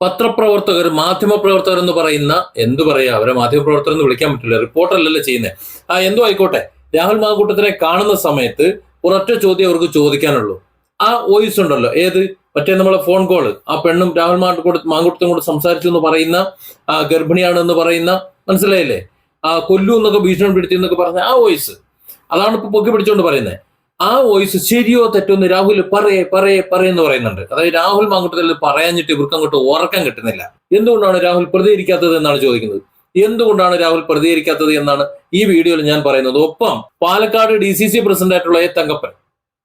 പത്രപ്രവർത്തകർ മാധ്യമപ്രവർത്തകർ എന്ന് പറയുന്ന എന്തു പറയാ അവരെ മാധ്യമപ്രവർത്തകർ എന്ന് വിളിക്കാൻ പറ്റില്ല റിപ്പോർട്ടർ അല്ലല്ലോ ചെയ്യുന്നത് ആ എന്തോ ആയിക്കോട്ടെ. രാഹുൽ മാങ്കൂട്ടത്തിനെ കാണുന്ന സമയത്ത് ഒരൊറ്റ ചോദ്യം അവർക്ക് ചോദിക്കാനുള്ളൂ. ആ വോയിസ് ഉണ്ടല്ലോ ഏത്? മറ്റേ നമ്മളെ ഫോൺ കോൾ ആ പെണ്ണും രാഹുൽ മാങ്കൂട്ട മാങ്കൂട്ടത്തും കൂടെ സംസാരിച്ചു എന്ന് പറയുന്ന ആ ഗർഭിണിയാണ് എന്ന് പറയുന്ന മനസ്സിലായില്ലേ? ആ കൊല്ലു എന്നൊക്കെ ഭീഷണിപ്പെടുത്തി എന്നൊക്കെ പറഞ്ഞ ആ വോയിസ്. അതാണ് ഇപ്പൊ പൊക്കി പിടിച്ചുകൊണ്ട് പറയുന്നത് ആ വോയിസ് ശരിയോ തെറ്റോ എന്ന് രാഹുൽ പറയേ പറയേ പറയെന്ന് പറയുന്നുണ്ട്. അതായത് രാഹുൽ മാങ്കൂട്ടത്തിൽ പറയാഞ്ഞിട്ട് ഇവർക്ക് അങ്ങോട്ട് ഉറക്കം കിട്ടുന്നില്ല. എന്തുകൊണ്ടാണ് രാഹുൽ പ്രതികരിക്കാത്തത് എന്നാണ് ചോദിക്കുന്നത്? എന്തുകൊണ്ടാണ് രാഹുൽ പ്രതികരിക്കാത്തത് എന്നാണ് ഈ വീഡിയോയിൽ ഞാൻ പറയുന്നത്. ഒപ്പം Palakkad D C C president ആയിട്ടുള്ള എ തങ്കപ്പൻ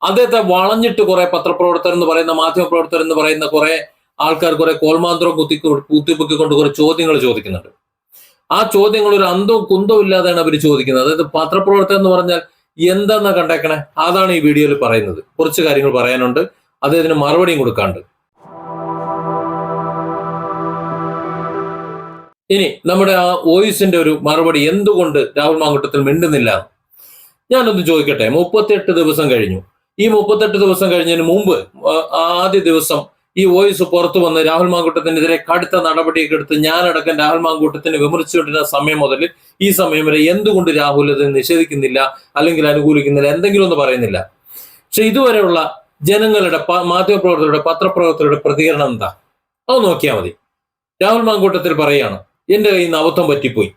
അദ്ദേഹത്തെ വളഞ്ഞിട്ട് കുറെ പത്രപ്രവർത്തകർ എന്ന് പറയുന്ന മാധ്യമപ്രവർത്തകർ എന്ന് പറയുന്ന കുറെ ആൾക്കാർ കുറെ കോൽമാന്ത്രം കുത്തി കുത്തിപ്പൊക്കിക്കൊണ്ട് കുറെ ചോദ്യങ്ങൾ ചോദിക്കുന്നുണ്ട്. ആ ചോദ്യങ്ങൾ ഒരു അന്തവും കുന്തവും ഇല്ലാതെയാണ് അവർ ചോദിക്കുന്നത്. അതായത് പത്രപ്രവർത്തകർ എന്ന് പറഞ്ഞാൽ എന്താന്നാ കണ്ടേക്കണേ? അതാണ് ഈ വീഡിയോയിൽ പറയുന്നത്. കുറച്ച് കാര്യങ്ങൾ പറയാനുണ്ട്. അദ്ദേഹത്തിന് മറുപടിയും കൊടുക്കാണ്ട്. ഇനി നമ്മുടെ ആ വോയിസിന്റെ ഒരു മറുപടി എന്തുകൊണ്ട് രാഹുൽ മാങ്കുട്ടത്തിൽ മിണ്ടുന്നില്ല? ഞാനൊന്ന് ചോദിക്കട്ടെ. മുപ്പത്തെട്ട് ദിവസം കഴിഞ്ഞു. ഈ മുപ്പത്തെട്ട് ദിവസം കഴിഞ്ഞതിന് മുമ്പ് ആദ്യ ദിവസം ഈ വോയിസ് പുറത്തു വന്ന് രാഹുൽ മാങ്കൂട്ടത്തിനെതിരെ കടുത്ത നടപടിയൊക്കെ എടുത്ത് ഞാനടക്കം രാഹുൽ മാങ്കൂട്ടത്തിനെ വിമർശിച്ചുകൊണ്ടിരുന്ന സമയം മുതൽ ഈ സമയം വരെ എന്തുകൊണ്ട് രാഹുൽ അത് നിഷേധിക്കുന്നില്ല അല്ലെങ്കിൽ അനുകൂലിക്കുന്നില്ല എന്തെങ്കിലും ഒന്ന് പറയുന്നില്ല? പക്ഷെ ഇതുവരെയുള്ള ജനങ്ങളുടെ മാധ്യമപ്രവർത്തകരുടെ പത്രപ്രവർത്തകരുടെ പ്രതികരണം എന്താ? അത് നോക്കിയാൽ മതി. രാഹുൽ മാങ്കൂട്ടത്തിൽ പറയാണ് എന്റെ കയ്യിൽ നിന്ന് അബദ്ധം പറ്റിപ്പോയി.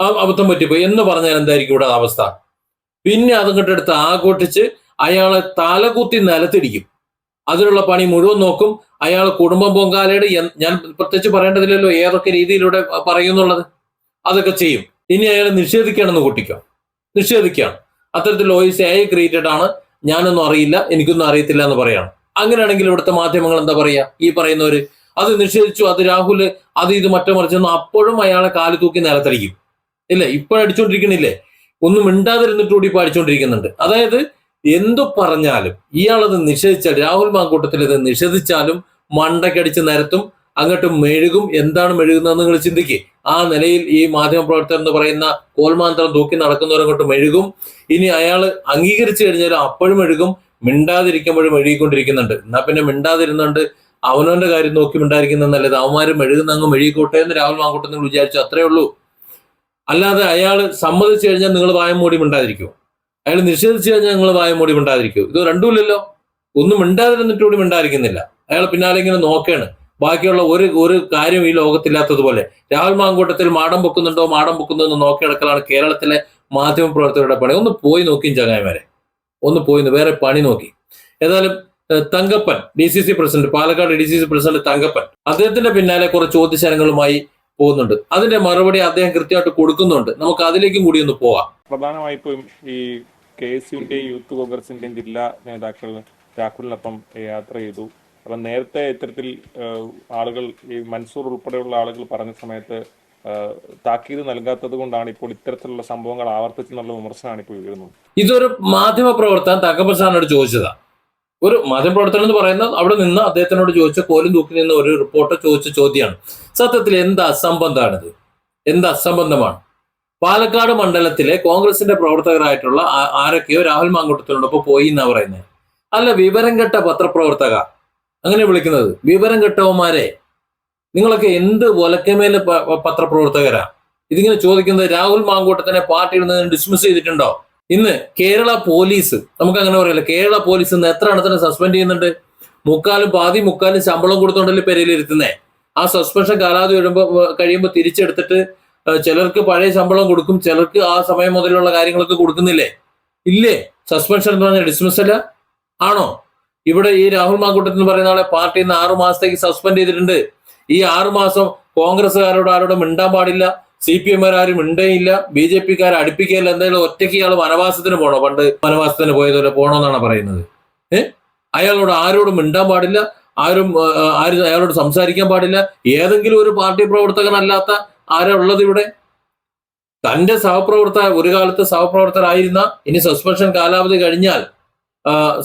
ആ അബദ്ധം പറ്റിപ്പോയി. എന്ന് പറഞ്ഞാൽ എന്തായിരിക്കും ഇവിടെ അവസ്ഥ? പിന്നെ അതും കണ്ടെടുത്ത് ആഘോഷിച്ച് അയാളെ തലകുത്തി നിലത്തിടിക്കും. അതിനുള്ള പണി മുഴുവൻ നോക്കും. അയാൾ കുടുംബം പൊങ്കാലയുടെ. ഞാൻ പ്രത്യേകിച്ച് പറയേണ്ടതില്ലല്ലോ ഏതൊക്കെ രീതിയിലൂടെ പറയുന്നുള്ളത്. അതൊക്കെ ചെയ്യും. ഇനി അയാൾ നിഷേധിക്കണമെന്ന് കൂട്ടിക്കോ. നിഷേധിക്കുകയാണ് അത്തരത്തിൽ ഓയിസ് എ ക്രിയേറ്റഡ് ആണ്. ഞാനൊന്നും അറിയില്ല. എനിക്കൊന്നും അറിയത്തില്ല എന്ന് പറയാണ്. അങ്ങനെയാണെങ്കിൽ ഇവിടുത്തെ മാധ്യമങ്ങൾ എന്താ പറയാ? ഈ പറയുന്നവര് അത് നിഷേധിച്ചു അത് രാഹുൽ അത് ഇത് മറ്റോ മറിച്ചെന്ന് അപ്പോഴും അയാളെ കാൽ തൂക്കി നിലത്തടിക്കും. ഇല്ല? ഇപ്പോഴടിച്ചോണ്ടിരിക്കണില്ലേ ഒന്നും മിണ്ടാതിരുന്നിട്ട് കൂടി ഇപ്പൊ അടിച്ചോണ്ടിരിക്കുന്നുണ്ട്. അതായത് എന്തു പറഞ്ഞാലും ഇയാളത് നിഷേധിച്ചാൽ രാഹുൽ മാങ്കൂട്ടത്തിൽ ഇത് നിഷേധിച്ചാലും മണ്ടക്കടിച്ച് നിരത്തും. അങ്ങോട്ട് മെഴുകും. എന്താണ് മെഴുകുന്നതെന്ന് നിങ്ങൾ ചിന്തിക്കുക ആ നിലയിൽ ഈ മാധ്യമ പ്രവർത്തകർ എന്ന് പറയുന്ന കോൽമാന്ത്രം തൂക്കി നടക്കുന്നവരങ്ങോട്ട് മെഴുകും. ഇനി അയാൾ അംഗീകരിച്ചു കഴിഞ്ഞാൽ അപ്പോഴും മെഴുകും. മിണ്ടാതിരിക്കുമ്പോഴും മെഴുകിക്കൊണ്ടിരിക്കുന്നുണ്ട്. എന്നാ പിന്നെ മിണ്ടാതിരുന്നുണ്ട് അവനവന്റെ കാര്യം നോക്കി മിണ്ടായിരിക്കുന്ന നല്ലത്. അവന്മാരും മെഴുകുന്ന അങ്ങ് മെഴുകിക്കോട്ടെ എന്ന് രാഹുൽ മാങ്കോട്ടെ നിങ്ങൾ വിചാരിച്ചു. അത്രേ ഉള്ളൂ. അല്ലാതെ അയാൾ സമ്മതിച്ചു കഴിഞ്ഞാൽ നിങ്ങൾ വായം മൂടി മിണ്ടാതിരിക്കും. അയാൾ നിഷേധിച്ചു കഴിഞ്ഞാൽ നിങ്ങൾ വായം മൂടി മിണ്ടാതിരിക്കും. ഇത് രണ്ടുമില്ലല്ലോ ഒന്നും മിണ്ടാതിരുന്നിട്ട് കൂടി അയാൾ പിന്നാലെ ഇങ്ങനെ നോക്കുകയാണ് ബാക്കിയുള്ള ഒരു ഒരു കാര്യം ഈ ലോകത്തില്ലാത്തതുപോലെ. രാഹുൽ മാങ്കൂട്ടത്തിൽ മാടം പൊക്കുന്നുണ്ടോ മാടം പൊക്കുന്നുണ്ടോ എന്ന് നോക്കി നടക്കലാണ് കേരളത്തിലെ മാധ്യമ പ്രവർത്തകരുടെ പണി. ഒന്ന് പോയി നോക്കിയും ചങ്ങായിമാരെ. ഒന്ന് പോയി വേറെ പണി നോക്കി. ഏതായാലും Thankappan D C C president Palakkad D C C president Thankappan അദ്ദേഹത്തിന്റെ പിന്നാലെ കുറെ ചോദ്യശരങ്ങളുമായി പോകുന്നുണ്ട്. അതിന്റെ മറുപടി അദ്ദേഹം കൃത്യമായിട്ട് കൊടുക്കുന്നുണ്ട്. നമുക്ക് അതിലേക്കും കൂടി ഒന്ന് പോവാം. പ്രധാനമായിട്ടും ഈ കെ എസ് യുവിന്റെയും യൂത്ത് കോൺഗ്രസിന്റെയും ജില്ലാ നേതാക്കൾ രാഹുലിനൊപ്പം യാത്ര ചെയ്തു. അപ്പം നേരത്തെ ഇത്തരത്തിൽ ആളുകൾ ഈ മൻസൂർ ഉൾപ്പെടെയുള്ള ആളുകൾ പറഞ്ഞ സമയത്ത് താക്കീത് നൽകാത്തത് കൊണ്ടാണ് ഇപ്പോൾ ഇത്തരത്തിലുള്ള സംഭവങ്ങൾ ആവർത്തിച്ചെന്നുള്ള വിമർശനമാണ് ഇപ്പോൾ ഉയരുന്നത്. ഇതൊരു മാധ്യമ പ്രവർത്തകൻ തങ്കപ്പൻ സാറിനോട് ചോദിച്ചതാ. ഒരു മാധ്യമ പ്രവർത്തകൻ എന്ന് പറയുന്നത് അവിടെ നിന്ന് അദ്ദേഹത്തിനോട് ചോദിച്ച കോലും തൂക്കി നിന്ന് ഒരു റിപ്പോർട്ടർ ചോദിച്ച ചോദ്യമാണ്. സത്യത്തിൽ എന്ത് അസംബന്ധമാണിത്? എന്ത് അസംബന്ധമാണ്? പാലക്കാട് മണ്ഡലത്തിലെ കോൺഗ്രസിന്റെ പ്രവർത്തകരായിട്ടുള്ള ആരൊക്കെയോ രാഹുൽ മാങ്കുട്ടത്തിനോടൊപ്പം പോയി എന്നാ പറയുന്നത്. അല്ല വിവരം കെട്ട പത്രപ്രവർത്തക. അങ്ങനെ വിളിക്കുന്നത്. വിവരം കെട്ടവന്മാരെ നിങ്ങളൊക്കെ എന്ത് ഒലക്കമേൽ പത്രപ്രവർത്തകരാ? ഇതിങ്ങനെ ചോദിക്കുന്നത് രാഹുൽ മാങ്കൂട്ടത്തിനെ പാർട്ടിയിൽ നിന്ന് ഡിസ്മിസ് ചെയ്തിട്ടുണ്ടോ? ഇന്ന് കേരള പോലീസ് നമുക്ക് അങ്ങനെ പറയല്ലോ കേരള പോലീസ് ഇന്ന് എത്ര എണ്ണത്തിനെ സസ്പെൻഡ് ചെയ്യുന്നുണ്ട്? മുക്കാലും പാതി മുക്കാലും ശമ്പളം കൊടുത്തോണ്ടല്ലേ പെരയിലിരുത്തുന്നേ? ആ സസ്പെൻഷൻ കാലാവധി വരുമ്പോ കഴിയുമ്പോൾ തിരിച്ചെടുത്തിട്ട് ചിലർക്ക് പഴയ ശമ്പളം കൊടുക്കും ചിലർക്ക് ആ സമയം മുതലുള്ള കാര്യങ്ങളൊക്കെ കൊടുക്കുന്നില്ലേ? ഇല്ലേ? സസ്പെൻഷൻ എന്ന് പറഞ്ഞാൽ ഡിസ്മിസ് അല്ല ആണോ? ഇവിടെ ഈ രാഹുൽ മാങ്കൂട്ടത്തിൽ എന്ന് പറയുന്ന ആളെ പാർട്ടിയിൽ നിന്ന് ആറു മാസത്തേക്ക് സസ്പെൻഡ് ചെയ്തിട്ടുണ്ട്. ഈ ആറു മാസം കോൺഗ്രസ്സുകാരോട് ആരോടും മിണ്ടാൻ പാടില്ല. സി പി എം ആരും മിണ്ടേയില്ല. B J പിക്കാരെ അടുപ്പിക്കുകയില്ല. എന്തായാലും ഒറ്റയ്ക്ക് ഇയാൾ വനവാസത്തിന് പോണോ? പണ്ട് വനവാസത്തിന് പോയതുപോലെ പോണോന്നാണ് പറയുന്നത്. ഏഹ് അയാളോട് ആരോടും മിണ്ടാൻ പാടില്ല. ആരും ആരും അയാളോട് സംസാരിക്കാൻ പാടില്ല. ഏതെങ്കിലും ഒരു പാർട്ടി പ്രവർത്തകനല്ലാത്ത ആരാ ഉള്ളത് ഇവിടെ? തന്റെ സഹപ്രവർത്തക ഒരു കാലത്ത് സഹപ്രവർത്തകരായിരുന്ന ഇനി സസ്പെൻഷൻ കാലാവധി കഴിഞ്ഞാൽ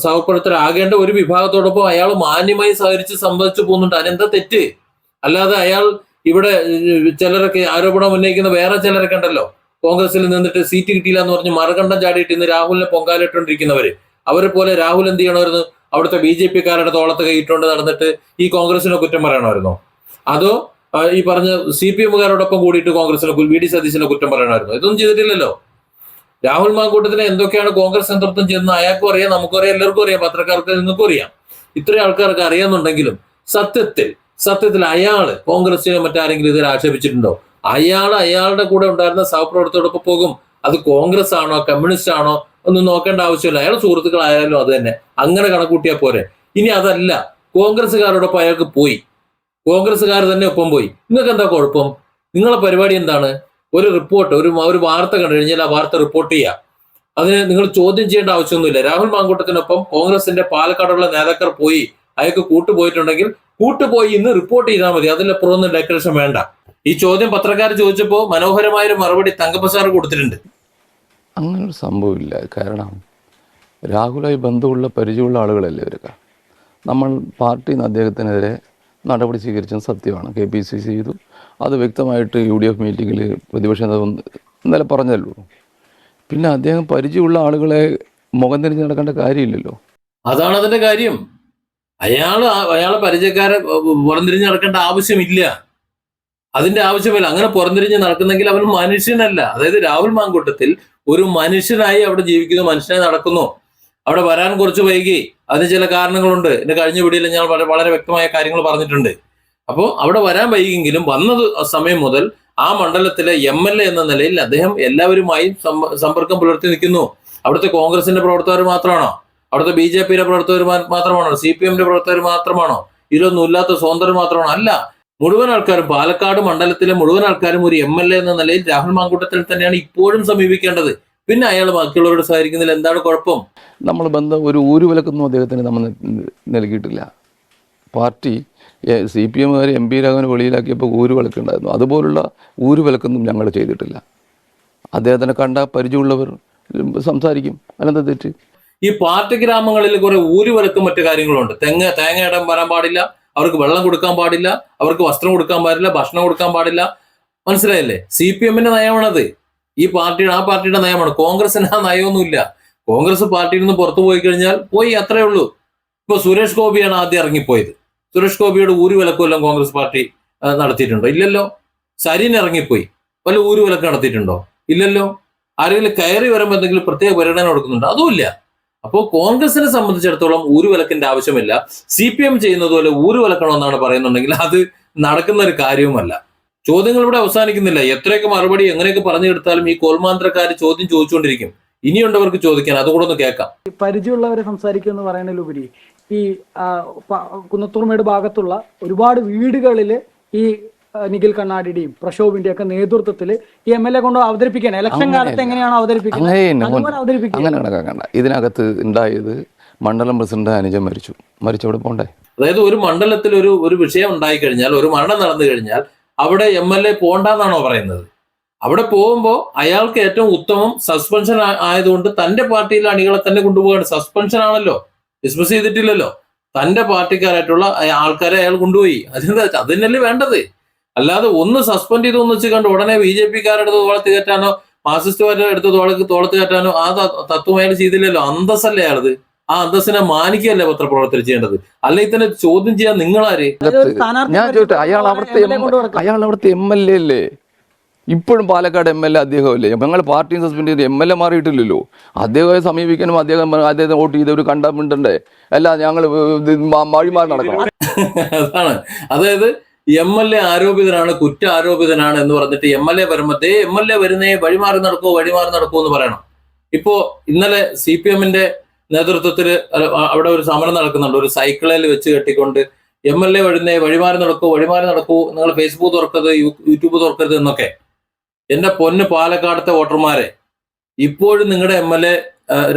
സഹപ്രവർത്തകരാകേണ്ട ഒരു വിഭാഗത്തോടൊപ്പം അയാൾ മാന്യമായി സഹകരിച്ച് സംവദിച്ചു പോകുന്നുണ്ട്. അതിനെന്താ തെറ്റ്? അല്ലാതെ അയാൾ ഇവിടെ ചിലരൊക്കെ ആരോപണം ഉന്നയിക്കുന്ന വേറെ ചിലരൊക്കെ ഉണ്ടല്ലോ. കോൺഗ്രസിൽ നിന്നിട്ട് സീറ്റ് കിട്ടിയില്ല എന്ന് പറഞ്ഞ് മറുകണ്ഠം ചാടിയിട്ട് ഇന്ന് രാഹുലിനെ പൊങ്കാലിട്ടുകൊണ്ടിരിക്കുന്നവര്. അവരെ പോലെ രാഹുൽ എന്ത് ചെയ്യണമായിരുന്നു? അവിടുത്തെ ബി ജെ പിക്കാരുടെ തോളത്ത് കൈയിട്ടുകൊണ്ട് നടന്നിട്ട് ഈ കോൺഗ്രസിനെ കുറ്റം പറയണമായിരുന്നോ. അതോ ഈ പറഞ്ഞ സി പി എമ്മുകാരോടൊപ്പം കൂടിയിട്ട് കോൺഗ്രസിനെ വി ഡി സതീശിനെ കുറ്റം പറയണമായിരുന്നു. ഇതൊന്നും ചെയ്തിട്ടില്ലല്ലോ. രാഹുൽ മാങ്കൂട്ടത്തിന് എന്തൊക്കെയാണ് കോൺഗ്രസ് നേതൃത്വം ചെയ്യുന്നത്? അയാൾക്കും അറിയാം നമുക്കും അറിയാം എല്ലാവർക്കും അറിയാം പത്രക്കാർക്ക് നിങ്ങൾക്കും അറിയാം. ഇത്രയും ആൾക്കാർക്ക് അറിയാമെന്നുണ്ടെങ്കിലും സത്യത്തിൽ സത്യത്തിൽ അയാൾ കോൺഗ്രസിനെ മറ്റാരെങ്കിലും ഇതിൽ ആക്ഷേപിച്ചിട്ടുണ്ടോ? അയാൾ അയാളുടെ കൂടെ ഉണ്ടായിരുന്ന സഹപ്രവർത്തകരോടൊപ്പം പോകും. അത് കോൺഗ്രസ് ആണോ കമ്മ്യൂണിസ്റ്റ് ആണോ ഒന്നും നോക്കേണ്ട ആവശ്യമില്ല. അയാൾ സുഹൃത്തുക്കളായാലും അത് തന്നെ. അങ്ങനെ കണക്കൂട്ടിയാൽ പോരെ. ഇനി അതല്ല കോൺഗ്രസ്സുകാരോടൊപ്പം അയാൾക്ക് പോയി. കോൺഗ്രസ്സുകാർ തന്നെ ഒപ്പം പോയി. നിങ്ങൾക്ക് എന്താ കുഴപ്പം? നിങ്ങളെ പരിപാടി എന്താണ്? ഒരു റിപ്പോർട്ട് ഒരു ഒരു വാർത്ത കണ്ടു കഴിഞ്ഞാൽ ആ വാർത്ത റിപ്പോർട്ട് ചെയ്യുക അതിന് നിങ്ങൾ ചോദ്യം ചെയ്യേണ്ട ആവശ്യമൊന്നുമില്ല. രാഹുൽ മാങ്കൂട്ടത്തിനൊപ്പം കോൺഗ്രസിന്റെ പാലക്കാടുള്ള നേതാക്കൾ പോയി അയാൾക്ക് കൂട്ടുപോയിട്ടുണ്ടെങ്കിൽ കൂട്ടുപോയി ഇന്ന് റിപ്പോർട്ട് ചെയ്താൽ മതി. അതിൽ അപ്പുറമൊന്നും ഡെക്കറേഷൻ വേണ്ട. ഈ ചോദ്യം പത്രക്കാർ ചോദിച്ചപ്പോൾ മനോഹരമായ ഒരു മറുപടി തങ്കപ്രസാദ് കൊടുത്തിട്ടുണ്ട്. അങ്ങനെ ഒരു സംഭവമില്ല. കാരണം രാഹുലായി ബന്ധമുള്ള പരിചയമുള്ള ആളുകളല്ലേ ഇവരൊക്കെ? നമ്മൾ പാർട്ടിയിൽ നിന്ന് അദ്ദേഹത്തിനെതിരെ നടപടി സ്വീകരിച്ചത് സത്യമാണ്. കെ പി സി സി ചെയ്തു. അത് വ്യക്തമായിട്ട് യു ഡി എഫ് മീറ്റിങ്ങിൽ പ്രതിപക്ഷ ഇന്നലെ പറഞ്ഞല്ലോ പിന്നെ അദ്ദേഹം പരിചയമുള്ള ആളുകളെ മുഖം തിരിഞ്ഞ് നടക്കേണ്ട കാര്യമില്ലല്ലോ. അതാണ് അതിന്റെ കാര്യം. അയാൾ ആ- അയാളെ പരിചയക്കാരെ പുറംതിരിഞ്ഞ് നടക്കേണ്ട ആവശ്യമില്ല. അതിന്റെ ആവശ്യമില്ല. അങ്ങനെ പുറംതിരിഞ്ഞ് നടക്കുന്നെങ്കിൽ അവൻ മനുഷ്യനല്ല. അതായത് രാഹുൽ മാങ്കൂട്ടത്തിൽ ഒരു മനുഷ്യനായി അവിടെ ജീവിക്കുന്നു മനുഷ്യനായി നടക്കുന്നു. അവിടെ വരാൻ കുറച്ച് വൈകി. അതിന് ചില കാരണങ്ങളുണ്ട്. എന്റെ കഴിഞ്ഞ വീഡിയോയിൽ ഞാൻ വളരെ വളരെ വ്യക്തമായ കാര്യങ്ങൾ പറഞ്ഞിട്ടുണ്ട്. അപ്പോൾ അവിടെ വരാൻ വൈകിയെങ്കിലും വന്നത് സമയം മുതൽ ആ മണ്ഡലത്തിലെ എം എൽ എ എന്ന നിലയിൽ അദ്ദേഹം എല്ലാവരുമായും സമ്പർക്കം പുലർത്തി നിൽക്കുന്നു. അവിടുത്തെ കോൺഗ്രസിന്റെ പ്രവർത്തകർ മാത്രമാണോ? അവിടുത്തെ ബി ജെ പിയുടെ പ്രവർത്തകർ മാത്രമാണോ? സി പി എമ്മിന്റെ പ്രവർത്തകർ മാത്രമാണോ? ഇതിലൊന്നും ഇല്ലാത്ത സ്വതന്ത്രർ മാത്രമാണോ? അല്ല മുഴുവൻ ആൾക്കാരും പാലക്കാട് മണ്ഡലത്തിലെ മുഴുവൻ ആൾക്കാരും ഒരു എം എൽ എ എന്ന നിലയിൽ രാഹുൽ മാങ്കൂട്ടത്തിൽ തന്നെയാണ് ഇപ്പോഴും സമീപിക്കേണ്ടത്. പിന്നെ അയാൾ ബാക്കിയുള്ളവരോട് സഹകരിക്കുന്നതിൽ എന്താണ് കുഴപ്പം? നമ്മൾ ബന്ധം ഒരു ഊരുവിലക്കൊന്നും അദ്ദേഹത്തിന് നമ്മൾ നൽകിയിട്ടില്ല. പാർട്ടി സി പി എമ്മുകാർ എം പി രാഘവനെ വെളിയിലാക്കിയപ്പോൾ ഊരുവിലക്കുണ്ടായിരുന്നു അതുപോലുള്ള ഊരുവിലക്കൊന്നും ഞങ്ങൾ ചെയ്തിട്ടില്ല. അദ്ദേഹത്തിനെ കണ്ട പരിചയമുള്ളവർ സംസാരിക്കും. അതെന്താ തെറ്റ്? ഈ പാർട്ടി ഗ്രാമങ്ങളിൽ കുറെ ഊരുവിലക്കും മറ്റു കാര്യങ്ങളുണ്ട്. തെങ്ങ് തേങ്ങ ഇടാൻ വരാൻ പാടില്ല. അവർക്ക് വെള്ളം കൊടുക്കാൻ പാടില്ല. അവർക്ക് വസ്ത്രം കൊടുക്കാൻ പാടില്ല. ഭക്ഷണം കൊടുക്കാൻ പാടില്ല. മനസ്സിലായില്ലേ? സി പി എമ്മിന്റെ നയമാണത്. ഈ പാർട്ടിയുടെ ആ പാർട്ടിയുടെ നയമാണ്. കോൺഗ്രസിന് ആ നയമൊന്നുമില്ല. കോൺഗ്രസ് പാർട്ടിയിൽ നിന്ന് പുറത്തു പോയി കഴിഞ്ഞാൽ പോയി അത്രേ ഉള്ളൂ. ഇപ്പൊ സുരേഷ് ഗോപിയാണ് ആദ്യം ഇറങ്ങിപ്പോയത്. സുരേഷ് ഗോപിയുടെ ഊരുവിലക്കുമെല്ലാം കോൺഗ്രസ് പാർട്ടി നടത്തിയിട്ടുണ്ടോ? ഇല്ലല്ലോ. സരീൻ ഇറങ്ങിപ്പോയി. വല്ല ഊരുവിലക്ക് നടത്തിയിട്ടുണ്ടോ? ഇല്ലല്ലോ. ആരെങ്കിലും കയറി വരുമ്പോൾ എന്തെങ്കിലും പ്രത്യേക പരിഗണന കൊടുക്കുന്നുണ്ടോ? അതുമില്ല അപ്പോൾ കോൺഗ്രസിനെ സംബന്ധിച്ചിടത്തോളം ഊരുവിലക്കിന്റെ ആവശ്യമില്ല. സി പി എം ചെയ്യുന്നത് പോലെ ഊരുവിലക്കണമെന്നാണ് പറയുന്നുണ്ടെങ്കിൽ അത് നടക്കുന്ന ഒരു കാര്യവുമല്ല. ചോദ്യങ്ങൾ ഇവിടെ അവസാനിക്കുന്നില്ല. എത്രയൊക്കെ മറുപടി എങ്ങനെയൊക്കെ പറഞ്ഞു എടുത്താലും ഈ കോൽമാന്ത്രക്കാർ ചോദ്യം ചോദിച്ചുകൊണ്ടിരിക്കും. ഇനിയുണ്ടവർക്ക് ചോദിക്കാൻ അതുകൂടെ ഒന്ന് കേൾക്കാം. ഈ പരിചയമുള്ളവരെ സംസാരിക്കുക എന്ന് പറയുന്നതിലുപരി ഈ കുന്നത്തൂർമേട് ഭാഗത്തുള്ള ഒരുപാട് വീടുകളിൽ ഈ നിഖിൽ കണ്ണാടിയുടെയും പ്രക്ഷോഭിന്റെയും ഒക്കെ നേതൃത്വത്തിൽ ഈ എം എൽ എ കൊണ്ട് അവതരിപ്പിക്കാൻ ഇലക്ഷൻ കാലത്ത് എങ്ങനെയാണ് അവതരിപ്പിക്കുന്നത്? അങ്ങനെ കണക്കാക്കണ്ട ഇതിനകത്ത് ഉണ്ടായത് മണ്ഡലം പ്രസിഡന്റ് അനുജൻ മരിച്ചു. മരിച്ചവിടെ പോണ്ടേ? അതായത് ഒരു മണ്ഡലത്തിൽ ഒരു ഒരു വിഷയം ഉണ്ടായി കഴിഞ്ഞാൽ ഒരു മരണം നടന്നു കഴിഞ്ഞാൽ അവിടെ എം എൽ എ പോണ്ടെന്നാണോ പറയുന്നത്. അവിടെ പോകുമ്പോൾ അയാൾക്ക് ഏറ്റവും ഉത്തമം സസ്പെൻഷൻ ആയതുകൊണ്ട് തന്റെ പാർട്ടിയിലെ അണികളെ തന്നെ കൊണ്ടുപോവുകയാണ് സസ്പെൻഷൻ ആണല്ലോ. ഡിസ്മിസ് ചെയ്തിട്ടില്ലല്ലോ. തന്റെ പാർട്ടിക്കാരായിട്ടുള്ള ആൾക്കാരെ അയാൾ കൊണ്ടുപോയി. അതിന് അതിനല്ലേ വേണ്ടത്? അല്ലാതെ ഒന്ന് സസ്പെൻഡ് ചെയ്തു ഒന്ന് വെച്ച് കണ്ട് ഉടനെ ബി ജെ പിക്കാരെടുത്ത് തോളത്ത് കയറ്റാനോ മാർസിസ്റ്റുകാരുടെ അടുത്ത് തോളത്ത് കയറ്റാനോ ആ തത്വം അയാൾ ചെയ്തില്ലല്ലോ. അന്തസ്സല്ലേ അയാളത്. ആ അന്തസ്സിനെ മാനിക്കുകയല്ലേ പത്രപ്രവർത്തകർ ചെയ്യേണ്ടത്? അല്ലെങ്കിൽ തന്നെ ചോദ്യം ചെയ്യാൻ നിങ്ങളാര്? ഞാൻ ചോദിച്ചു അയാൾ അവിടുത്തെ. അയാൾ അവിടുത്തെ എം എൽ എ അല്ലേ? ഇപ്പോഴും പാലക്കാട് എം എൽ എ അദ്ദേഹമല്ലേ ഞങ്ങൾ പാർട്ടി സസ്പെൻഡ് ചെയ്ത് എം എൽ എ മാറിയിട്ടില്ലല്ലോ. അദ്ദേഹത്തെ സമീപിക്കാനും അദ്ദേഹം അദ്ദേഹത്തെ വോട്ട് ഒരു കണ്ടമിണ്ടണ്ടേ അല്ല ഞങ്ങൾ വഴിമാറി നടക്കണം. അതാണ്. അതായത് എം എൽ എ ആരോപിതനാണ് കുറ്റ ആരോപിതനാണ് എന്ന് പറഞ്ഞിട്ട് എം എൽ എ വരുമ്പത്തേ ദേ എം എൽ എ വരുന്നേ വഴിമാറി നടക്കോ വഴിമാറി നടക്കോ എന്ന് പറയണം. ഇപ്പോ ഇന്നലെ സി പി എമ്മിന്റെ നേതൃത്വത്തിൽ അവിടെ ഒരു സമരം നടക്കുന്നുണ്ട്. ഒരു സൈക്കിളിൽ വെച്ച് കെട്ടിക്കൊണ്ട് എം എൽ എ വഴുന്നേ വഴിമാറി നടക്കൂ വഴിമാറി നടക്കൂ നിങ്ങൾ ഫേസ്ബുക്ക് തുറക്കരുത് യൂട്യൂബ് തുറക്കരുത് എന്നൊക്കെ. എന്റെ പൊന്ന് പാലക്കാടത്തെ വോട്ടർമാരെ ഇപ്പോഴും നിങ്ങളുടെ എം എൽ എ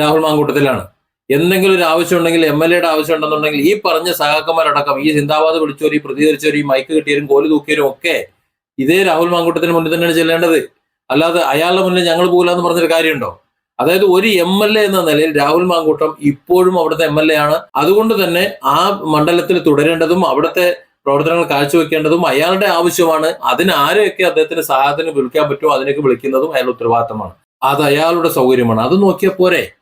രാഹുൽ മാങ്കൂട്ടത്തിലാണ്. എന്തെങ്കിലും ഒരു ആവശ്യം ഉണ്ടെങ്കിൽ എം എൽ എയുടെ ആവശ്യം ഉണ്ടെന്നുണ്ടെങ്കിൽ ഈ പറഞ്ഞ സഹാക്കന്മാരടക്കം ഈ സിന്ദാബാദ് വിളിച്ചവരും പ്രതികരിച്ചവരും ഈ മൈക്ക് കിട്ടിയവരും കോൽ തൂക്കിയവരും ഒക്കെ ഇതേ രാഹുൽ മാങ്കൂട്ടത്തിന് മുന്നിൽ തന്നെയാണ് ചെല്ലേണ്ടത്. അല്ലാതെ അയാളുടെ മുന്നിൽ ഞങ്ങൾ പോകില്ല എന്ന് പറഞ്ഞൊരു കാര്യമുണ്ടോ? അതായത് ഒരു എം എൽ എ എന്ന നിലയിൽ രാഹുൽ മാങ്കൂട്ടം ഇപ്പോഴും അവിടുത്തെ എം എൽ എ ആണ്. അതുകൊണ്ട് തന്നെ ആ മണ്ഡലത്തിൽ തുടരേണ്ടതും അവിടുത്തെ പ്രവർത്തനങ്ങൾ കാഴ്ചവെക്കേണ്ടതും അയാളുടെ ആവശ്യമാണ്. അതിന് ആരെയൊക്കെ അദ്ദേഹത്തിന് സഹായത്തിന് വിളിക്കാൻ പറ്റുമോ അതിനൊക്കെ വിളിക്കുന്നതും അയാളുടെ ഉത്തരവാദിത്തമാണ്. അത് അയാളുടെ സൗകര്യമാണ്. അത് നോക്കിയാൽ പോരെ.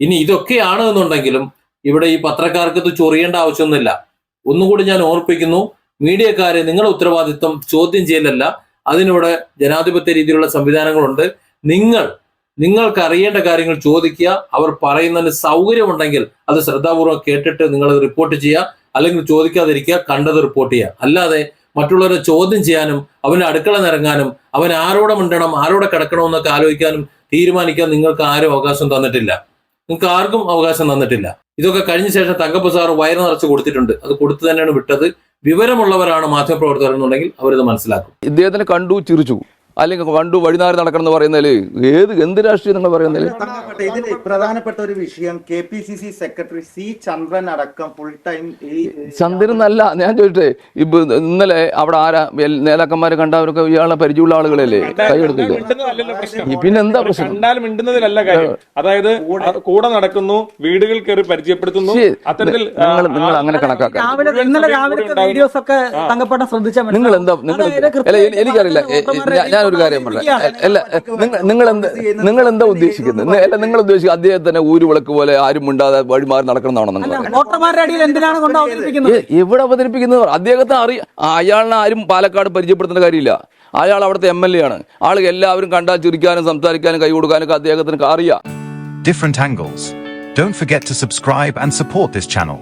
ഇനി ഇതൊക്കെയാണ് എന്നുണ്ടെങ്കിലും ഇവിടെ ഈ പത്രക്കാർക്ക് ഇത് ചൊറിയേണ്ട ആവശ്യമൊന്നുമില്ല. ഒന്നുകൂടി ഞാൻ ഓർപ്പിക്കുന്നു മീഡിയക്കാരെ നിങ്ങളുടെ ഉത്തരവാദിത്വം ചോദ്യം ചെയ്യലല്ല. അതിനിവിടെ ജനാധിപത്യ രീതിയിലുള്ള സംവിധാനങ്ങളുണ്ട്. നിങ്ങൾ നിങ്ങൾക്ക് അറിയേണ്ട കാര്യങ്ങൾ ചോദിക്കുക. അവർ പറയുന്നതിന് സൗകര്യമുണ്ടെങ്കിൽ അത് ശ്രദ്ധാപൂർവം കേട്ടിട്ട് നിങ്ങൾ റിപ്പോർട്ട് ചെയ്യുക. അല്ലെങ്കിൽ ചോദിക്കാതിരിക്കുക കണ്ടത് റിപ്പോർട്ട് ചെയ്യുക. അല്ലാതെ മറ്റുള്ളവരെ ചോദ്യം ചെയ്യാനും അവന്റെ അടുക്കള നിറങ്ങാനും അവൻ ആരോടെ മിണ്ടണം ആരോടെ കിടക്കണം എന്നൊക്കെ ആലോചിക്കാനും തീരുമാനിക്കാൻ നിങ്ങൾക്ക് ആരും അവകാശം തന്നിട്ടില്ല. നിങ്ങൾക്ക് ആർക്കും അവകാശം തന്നിട്ടില്ല. ഇതൊക്കെ കഴിഞ്ഞ ശേഷം തങ്കപ്പ സാർ വയറ് നിറച്ച് കൊടുത്തിട്ടുണ്ട്. അത് കൊടുത്തു തന്നെയാണ് വിട്ടത്. വിവരമുള്ളവരാണ് മാധ്യമപ്രവർത്തകർ എന്നുണ്ടെങ്കിൽ അവരിത് മനസ്സിലാക്കും. ഇദ്ദേഹത്തിനെ കണ്ടു ചിരിച്ചു. അല്ലെങ്കിൽ വണ്ടു വഴിനാറി നടക്കണം എന്ന് പറയുന്നതിൽ ഏത് എന്ത് രാഷ്ട്രീയം നിങ്ങൾ പറയുന്നതിൽ ഇതിൽ പ്രധാനപ്പെട്ട ഒരു വിഷയം K P C C secretary C Chandran അടക്കം ഫുൾ ടൈം ചന്ദ്രൻ അല്ല ഞാൻ ചോദിച്ചേ ഇപ്പൊ ഇന്നലെ അവിടെ ആരാ നേതാക്കന്മാരെ കണ്ട കണ്ടവരൊക്കെ ഇയാളെ പരിചയമുള്ള ആളുകളല്ലേ? കൈയെടുത്തില്ല പിന്നെ എന്താ പ്രശ്നം? കണ്ടാൽ മിണ്ടുന്നതിലല്ല കാര്യം. അതായത് കൂടെ നടക്കുന്നു വീടുകൾ കയറി പരിചയപ്പെടുത്തുന്നു. അത്തരത്തിൽ നിങ്ങൾ നിങ്ങൾ അങ്ങനെ കണക്കാക്കാം. ഇന്നലെ രാവിലത്തെ വീഡിയോസ് ഒക്കെ തങ്കപ്പെട്ട ശ്രദ്ധിച്ചാൽ നിങ്ങൾ എന്താ നിങ്ങൾ എനിക്കറിയില്ല. ഞാൻ- ഞാനൊരു കാര്യം പറയാം അല്ല നിങ്ങൾ നിങ്ങൾ എന്താ നിങ്ങൾ എന്താ ഉദ്ദേശിക്കുന്നത്? അല്ല നിങ്ങൾ ഉദ്ദേശിക്കുന്നത് അദ്ദേഹത്തിനെ ഊരുവിളക്ക് പോലെ ആരും മിണ്ടാതെ വഴി മാറി നടക്കണമെന്നാണോ നിങ്ങൾ കൊണ്ട് അവതരിപ്പിക്കുന്നത്? എ- എവിടെ അവതരിപ്പിക്കുന്നത് അദ്ദേഹത്തെ അറിയ അയാളിനെ ആരും പാലക്കാട് പരിചയപ്പെടുത്തേണ്ട കാര്യമില്ല. അയാൾ അവിടുത്തെ എം എൽ എ ആണ്. ആൾ എല്ലാവരും കണ്ടാൽ ചിരിക്കാനും സംസാരിക്കാനും കൈ കൊടുക്കാനും ഒക്കെ അദ്ദേഹത്തിന് അറിയാം. Different angles don't forget to subscribe and support this channel.